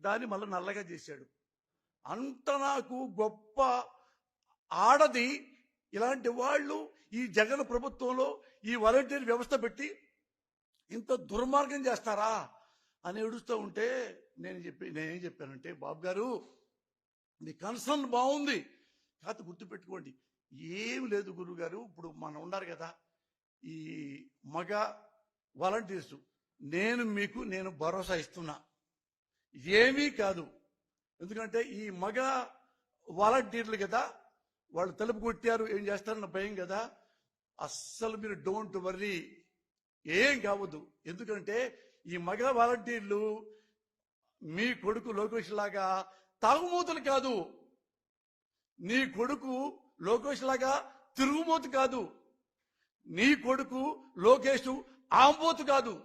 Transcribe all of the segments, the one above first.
దాన్ని మళ్ళీ నల్లగా చేశాడు. అంత నాకు గొప్ప ఆడది ఇలాంటి వాళ్ళు ఈ జగన్ ప్రభుత్వంలో ఈ వాలంటీర్ వ్యవస్థ పెట్టి ఇంత దుర్మార్గం చేస్తారా అని ఏడుస్తూ ఉంటే నేను చెప్పి నేనేం చెప్పానంటే బాబు గారు నీ కన్సర్న్ బాగుంది. కాకపోతే గుర్తుపెట్టుకోండి ఏం లేదు గురువు గారు ఇప్పుడు మనం ఉన్నారు కదా ఈ మగ వాలంటీర్స్. నేను మీకు నేను భరోసా ఇస్తున్నా. ఏమీ కాదు. ఎందుకంటే ఈ మగ వాలంటీర్లు కదా వాళ్ళు తలుపు కొట్టారు ఏం చేస్తారన్న భయం కదా. అస్సలు మీరు డోంట్ వర్రీ. ఏం కావద్దు. ఎందుకంటే ఈ మగ వాలంటీర్లు మీ కొడుకు లోకేష్ లాగా తాగుమూతలు కాదు. నీ కొడుకు లోకేష్ లాగా తిరుగుమూత కాదు. నీ కొడుకు లోకేష్ ఆంబోతు కాదు.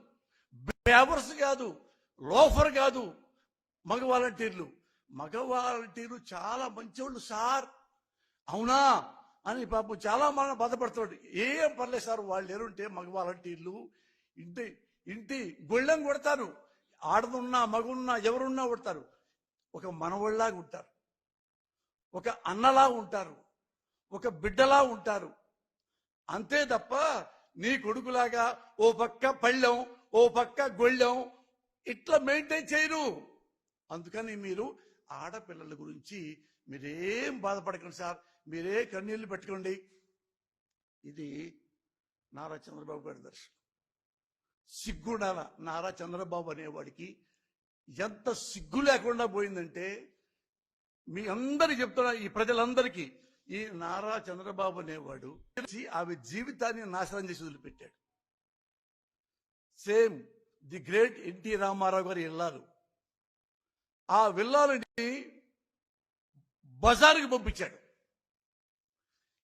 బేవర్స్ కాదు. లోఫర్ కాదు. మగ వాలంటీర్లు. మగ వాలంటీర్లు చాలా మంచివాళ్ళు సార్. అవునా? అని పాపం చాలా మన బాధపడుతున్నాడు. ఏం పర్లేదు సార్ వాళ్ళు ఎరుంటే మగ వాలంటీర్లు ఇంటి ఇంటి గొళ్ళెం కొడతారు. ఆడదున్నా మగున్నా ఎవరున్నా కొడతారు. ఒక మనవళ్ళలాగా ఉంటారు. ఒక అన్నలా ఉంటారు. ఒక బిడ్డలా ఉంటారు. అంతే తప్ప నీ కొడుకులాగా ఓ పక్క పళ్ళెం ఓ పక్క గొళ్ళెం ఇట్లా మెయింటైన్ చేయరు. అందుకని మీరు ఆడపిల్లల గురించి మీరేం బాధపడకండి సార్. మీరే కన్నీళ్ళు పెట్టుకోండి. ఇది నారా చంద్రబాబు గారి దర్శనం. సిగ్గుండాల? నారా చంద్రబాబు అనేవాడికి ఎంత సిగ్గు లేకుండా పోయిందంటే మీ అందరికి చెప్తున్నా ఈ ప్రజలందరికీ ఈ నారా చంద్రబాబు అనేవాడు ఆమె జీవితాన్ని నాశనం చేసి వదిలిపెట్టాడు. Same the great NT Ramarao గారు వెళ్ళారు. ఆ విల్లాలని బజారుకి పంపించాడు.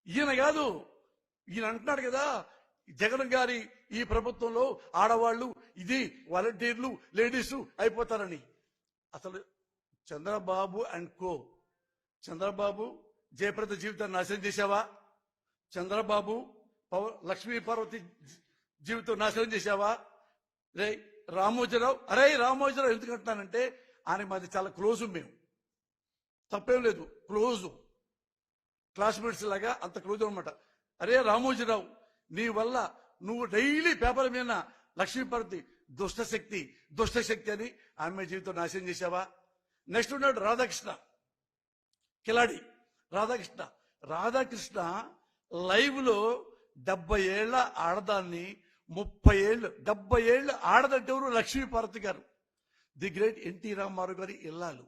ఈయన కాదు ఈయన అంటున్నాడు కదా జగన్ గారి ఈ ప్రభుత్వంలో ఆడవాళ్ళు ఇది వాలంటీర్లు లేడీస్ అయిపోతారని. అసలు చంద్రబాబు అండ్ కో చంద్రబాబు జయప్రద జీవితాన్ని నాశనం చేశావా? చంద్రబాబు పవ- లక్ష్మీ పార్వతి జీవితం నాశనం చేశావా? రే రామోజీరావు అరే రామోజీరావు ఎందుకంటున్నానంటే ఆయన మాది చాలా క్లోజ్ మేము. తప్పేం లేదు క్లోజు. క్లాస్మేట్స్ లాగా అంత క్లోజ్ అనమాట అరే రామోజీరావు నీ వల్ల నువ్వు డైలీ పేపర్ మీద లక్ష్మీపార్వతి దుష్టశక్తి దుష్టశక్తి అని ఆమె జీవితం నాశనం చేశావా? నెక్స్ట్ ఉన్నాడు రాధాకృష్ణ కిలాడి. రాధాకృష్ణ రాధాకృష్ణ లైవ్లో డెబ్బై ఏళ్ళ ఆడదాన్ని ముప్పై ఏళ్ళు డెబ్బై ఏళ్ళు ఆడదంటే ఎవరు లక్ష్మీపార్వతి గారు? ది గ్రేట్ ఎన్టీ రామారావు గారి ఇల్లాలు.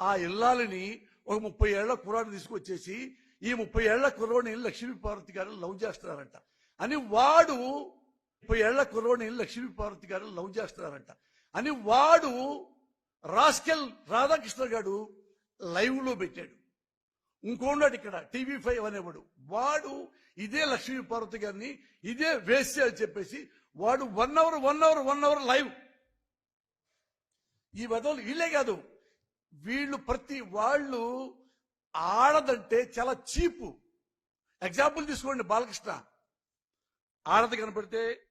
ఆ ఇల్లాలని ఒక ముప్పై ఏళ్ళ కుర్రాడు తీసుకొచ్చేసి ఈ ముప్పై ఏళ్ళ కుర్రోడిని లక్ష్మీపార్వతి గారు లవ్ చేస్తున్నారంట. అని వాడు ముప్పై ఏళ్ళ కుర్రోడిని లక్ష్మీపార్వతి గారు లవ్ చేస్తున్నారంట. అని వాడు రాస్కెల్ రాధాకృష్ణ గారు లైవ్లో పెట్టాడు. ఇంకోన్నాడు ఇక్కడ టీవీ ఫైవ్ అనేవాడు. వాడు ఇదే లక్ష్మీ పార్వతి గారిని ఇదే వేస్తే అని చెప్పేసి వాడు one hour one hour one hour live ఈ వదలు వీళ్ళే కాదు. వీళ్ళు ప్రతి వాళ్ళు ఆడదంటే చాలా చీపు. ఎగ్జాంపుల్ తీసుకోండి బాలకృష్ణ. ఆడది కనపడితే